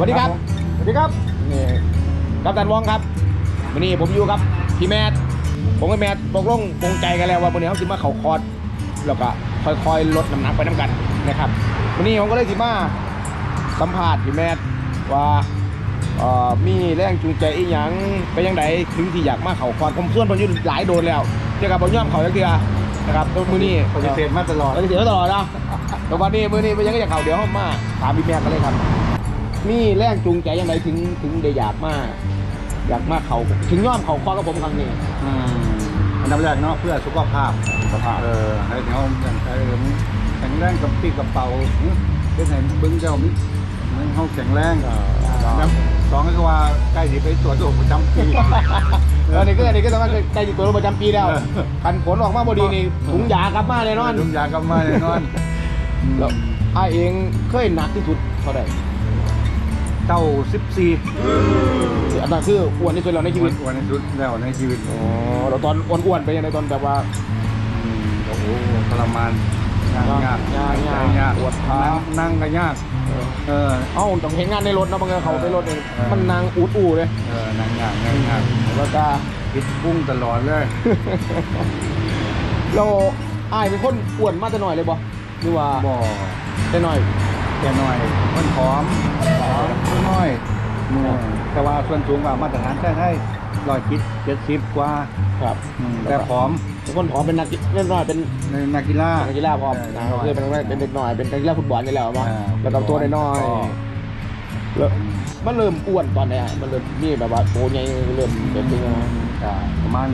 วัสดีครับ สวัสดีครับนี่กัปตันวองครับวันนี้ผมอยู่กับพี่แมทผมกับแมทตกลงปรงใจกันแล้วว่าวันนี้เขาสิมาเขาคอร์ดแล้วก็ค่อยๆลดน้ำหนักไปน้ำกันนะครับวันนี้ผมก็เลยสิมาสัมภาษณ์พี่แมทว่าเอ่อมีแรงจูงใจอีหยังไปยังไงถึงที่อยากมาเขาคอร์ดผมส่วนผมอยู่หลายโดนแล้วเกี่ยวกับบอลย่อมเขาจักเทือนะครับตัวมือนี้ปฏิเสธมาตลอดปฏิเสธมาตลอดนะแต่วันนี้มือนี้ไปยังก็อยากเขาเดี๋ยวเขามาถามพี่แมทกันเลยครับ มีแรงจูงใจยังไงถึงถึงได้อยากมาอยากมาเขาถึงย่อมเขาคอกับผมครั้งนี้อืมอันดับแรกเนาะเพื่อสุขภาพสุขภาพเออให้เขาอย่างไรแข็งแรงกับปีกกระเป๋าเป็นไหนบึ้งเจ้ามิมันเขาแข็งแรงแล้วสองก็คือว่าใกล้ที่ไปตรวจโรคประจำปีเออนี่ก็อันนี้ก็สามารถใกล้จะตัวประจำปีแล้วเออคันผลออกมาบดีนี่ถุงยากลับมาเลยนอนดุมยากลับมาแน่นอนแล้วอ้ายเองเคยหนักที่สุดเท่าไหร่ เต้าสิบสี่อันนั้นคืออ้วนที่สุดแล้วในชีวิตวันในสุดแล้วในชีวิตอ๋อเราตอนอ้วนๆไปยังไงตอนแบบว่าอืมโอ้โหทรมานยากยากยากยากยากปวดขานั่งก็ยากเออเออเอ้าต้องเห็นงานในรถเนาะบางทีเขาไปรถเนี่ยเออมันนางอูดอูเลยเออนั่งยากนั่งยากแล้วก็คิดพุ่งตลอดเลยเราอ้ายเป็นคนอ้วนมาแต่หน่อยเลยบ่หรือว่าบ่แต่หน่อย แค่น้อยมันผอมผอมน้อยเออแต่ว่าส่วนสูงกว่ามาตรฐานแท้ไทยร้อยคิดเจ็ดสิบกว่าครับอืมแต่ผอมเป็นคนผอมเป็นนักกีเล่นน้อยเป็นในนักกีฬา นักกีฬาพร้อมเออนะคือเป็นเป็นเด็กน้อยเป็นนักกีฬาฟุตบอลนี่แหละมาอ่า แล้วก็ตัวน้อยก็ๆแล้วมันเริ่มอ้วนตอนไหนอะมันเริ่มมีแบบว่าโตใหญ่เริ่มเป็นยังไงอ่าประมาณ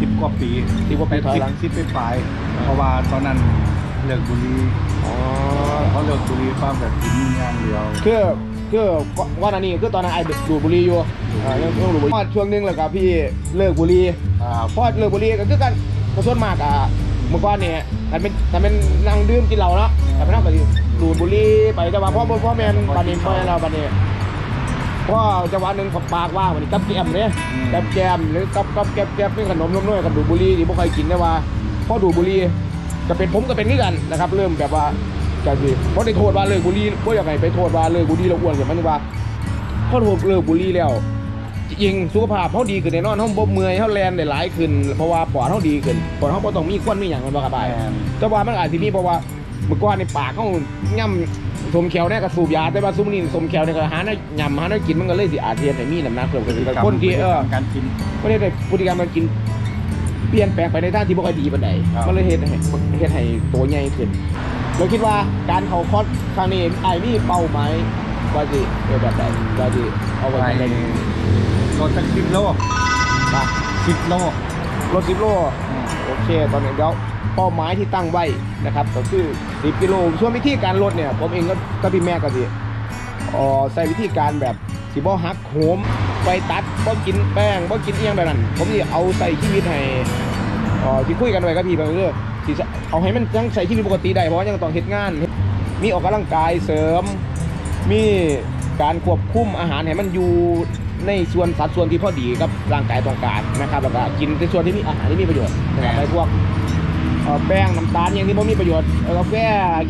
สิบกว่าปีที่ว่าไปถอยหลัง สิบไปปลายเพราะว่าตอนนั้นเลิกบุหรี่ อ๋อเขาเลิกบุหรี่ความแบบกินอย่างเดียวคือคือก่อนอันนี้คือตอนนั้นไอ้ดูดบุหรี่อยู่อ่าเรื่องเรื่องดูดบุหรี่พอช่วงหนึงแล้วก็พี่เลิกบุหรี่อ่าพอเลิกบุหรี่ก็คือกันก็ส่วนมากอะเมื่อก่อนเนี่ยมันเป็นมันเป็นนั่งดื่มกินเหล้าเนาะแต่ไม่นั่งก็ดูดบุหรี่ไปแต่ว่าพ่อพ่อแม่นบัดนี้พ่อแม่เราบัดนี้พ่อจังหวะหนึ่งเขาปากว่างมันกับแกมเนี่ยกับแกมหรือกับกับแกบแกบนี่ขนมนมน้อยกับดูดบุหรี่ที่บ่เคยกินได้ว่าพ่อดูดบุหรี่จะเป็นผมก็เป็นคือกันนะครับ เริ่มแบบว่า จะสิเพราะได้โทษว่าเลิกบุหรี่บ่อยากให้ไปโทษว่าเลิกบุหรี่แล้วอ้วนขึ้นมันว่าพอโทษเลิกบุหรี่แล้วจริงสุขภาพเขาดีขึ้นแน่นอนเขาบ่เมื่อยเขาแลนได้หลายขึ้นเพราะว่าปอดเขาดีขึ้นปอดเขาบ่ต้องมีควันมีอย่างมันบ่ครับแมบายนแต่ว่ามันอาจสิมีเพราะว่าเมื่อก่อนในปากเขาย่ำสมแขวเนี่ยก็สูบยาแต่ว่าซุมนี้สมแขวเนี่ยก็หาได้ย่ำหาได้กินมันก็เลยสิอาจเทียนให้มีน้ำหนักเพิ่มขึ้นแต่คนที่เออการกินไม่ได้พฤติกรรมการกินเปลี่ยนแปลงไปในทางที่บ่ค่อยดีปานใดครับมันเลยเฮ็ดให้เฮ็ดให้ตัวใหญ่ขึ้น เราคิดว่าการเขาคอสครั้งนี้ไอ้มีเป้าไหมว่าสิเป็นแบบใดว่าสิเอาไว้ไปทำอะไรถสักสิบโลสิบโลรถสิบโลโอเค ตอนนี้เดี๋ยวเป้าหมายที่ตั้งไว้นะครับก็คือ 10 กิโลส่วนวิธีการลดเนี่ย ผมเองก็ก็พี่แม่ก็สิอ๋อใส่วิธีการแบบสิบ่หักโหมไปตัดบ่กินแป้งบ่กินเอียงแบบนั้น ผมสิเอาใส่ชีวิตให้อ๋อที่คุยกันไว้กับพี่ก็คือสิเอาให้มันยังใส่ชีวิตปกติได้เพราะว่ายังต้องเฮ็ดงาน มีออกกำลังกายเสริม มีการควบคุมอาหารให้มันอยู่ในส่วนสัดส่วนที่พอดีกับร่างกายต้องการนะครับแล้วก็กินในส่วนที่มีอาหารที่มีประโยชน์นะครับในพวกเอ่อแป้งน้ำตาลอย่างที่บ่มีประโยชน์เอ่อกาแฟ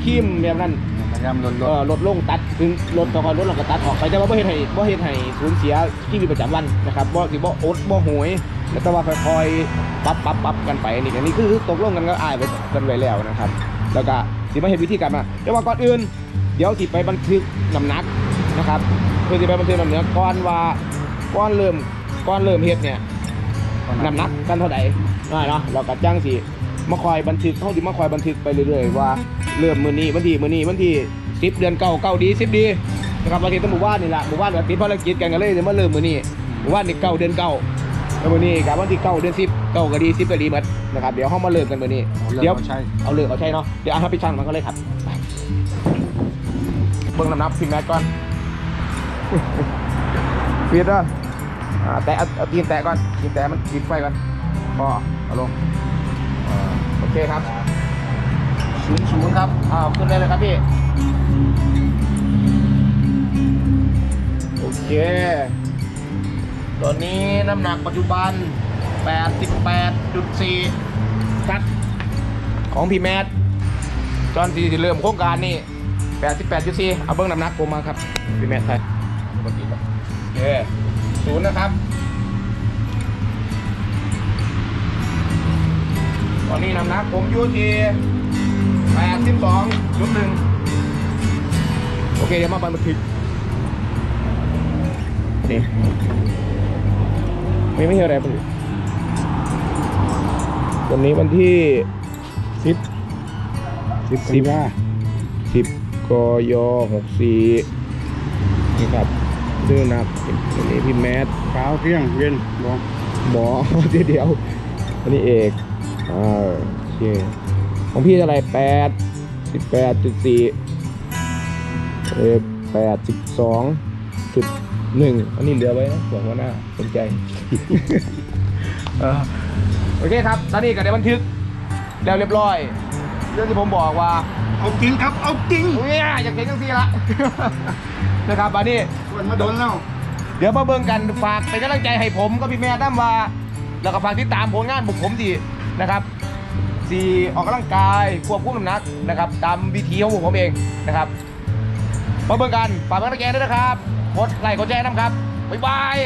ครีมแบบนั้นพยายามลดลเอ่ดอลดลงตัดถึงลดก็ค่อยลดลงก็ตัดออกไปแต่ว่าบ่เฮ็ดให้บ่เฮ็ดให้สูญเสียชีวิตประจำวันนะครับบ่สิบ่อดบ่โหย แต่ว่าค่อยๆปรับปรับปรับกันไปนี่อันนี้คือตกลงกันก็อายไปกันไว้แล้วนะครับ แล้วก็สิมาเฮ็ดวิธีการมาแต่ว่าก่อนอื่น เดี๋ยวสิไปบันทึกน้ำหนักนะครับเพื่อสิไปบันทึกน้ำหนักก่อนว่าก่อนเริ่มก่อนเริ่มเฮ็ดเนี่ยน้ำหนักกันเท่าใดน้อยเนาะเราก็จ้างสิมาคอยบันทึกเฮาสิมาคอยบันทึกไปเรื่อยๆว่าเริ่มมือนี้วันที่มือนี้วันที่10เดือนเก้าเก้าดี10ดีนะครับวันที่ตั้งหมู่บ้านนี่แหละหมู่บ้านก็ติดภารกิจกันก็เลยจะมาเริ่มมือนี้หมู่บ้านนี่เก้าเดือนเก้า แล้วมื้อนี้กับวันที่เก้าเดือน10เก้าก็ดี10ก็ดีหมดนะครับเดี๋ยวเฮามาเริ่มกันมื้อนี้เดี๋เดี๋ยยววใช่เอาเลือกเอาใช่เนาะเดี๋ยวเอาไปชั่งมันก็เลยครับไปเบิ่งน้ำหนักพี่แมทก่อนเปียดอะอ่าแตะเอาเอาตีนแตะก่อนตีนแตะมันปิดไฟก่อนพอเอาลงอ่าโอเคครับศูนย์ศูนย์ครับอ้าวขึ้นได้เลยครับพี่โอเค ตอนนี้น้ำหนักปัจจุบัน 88.4ตัดของพี่แมทตอนที่เริ่มโครงการนี่แปดสิบแปดจุดสี่เอาเบิ้งน้ำหนักผมมาครับ พี่แม่ไทยปกติครับโอเคศูนย์นะครับ ตอนนี้น้ำหนักผมอยู่ที่แปดสิบสองจุดหนึ่งโอเคเดี๋ยวมาบันทึกนี่ ไม่ไม่ใช่อะไรบันทึกวันนี้วันที่สิบสิบสิบสิบกยหกสี่นี่ครับชื่อนักวันนี้พี่แมทเช้าเที่ยงเย็นบอกหมอเดี๋ยวเดี๋ยวอันนี้เอกอ่าโอเคของพี่เท่าไหร่แปดสิบแปดจุดสี่เอแปดสิบสองจุด หนึ่งอันนี้เหลือไว้นะหวังว่าหน้าสนใจ เออโอเคครับตอนนี้ก็ได้บันทึกแล้วเรียบร้อย เรื่องที่ผมบอกว่าเอาจริงครับเอาจริงเนี่ยอยากเห็นจังซี่ละ นะครับอันนี้ มันมาโดนแล้วเดี๋ยวมาเบิ่งกันฝากเป็นกำลังใจให้ผมก็พี่แม่ตั้มว่า แล้วก็ฝากติดตามผลงานบุกผมดีนะครับสีออกกำลังกายควบคุมน้ำหนักนะครับ ตามวิธีของพวกผมเองนะครับมาเบิ่งกันฝากเป็นกำลังใจด้วยนะครับ กดไลค์กดแชร์น้ำครับ บ๊ายบาย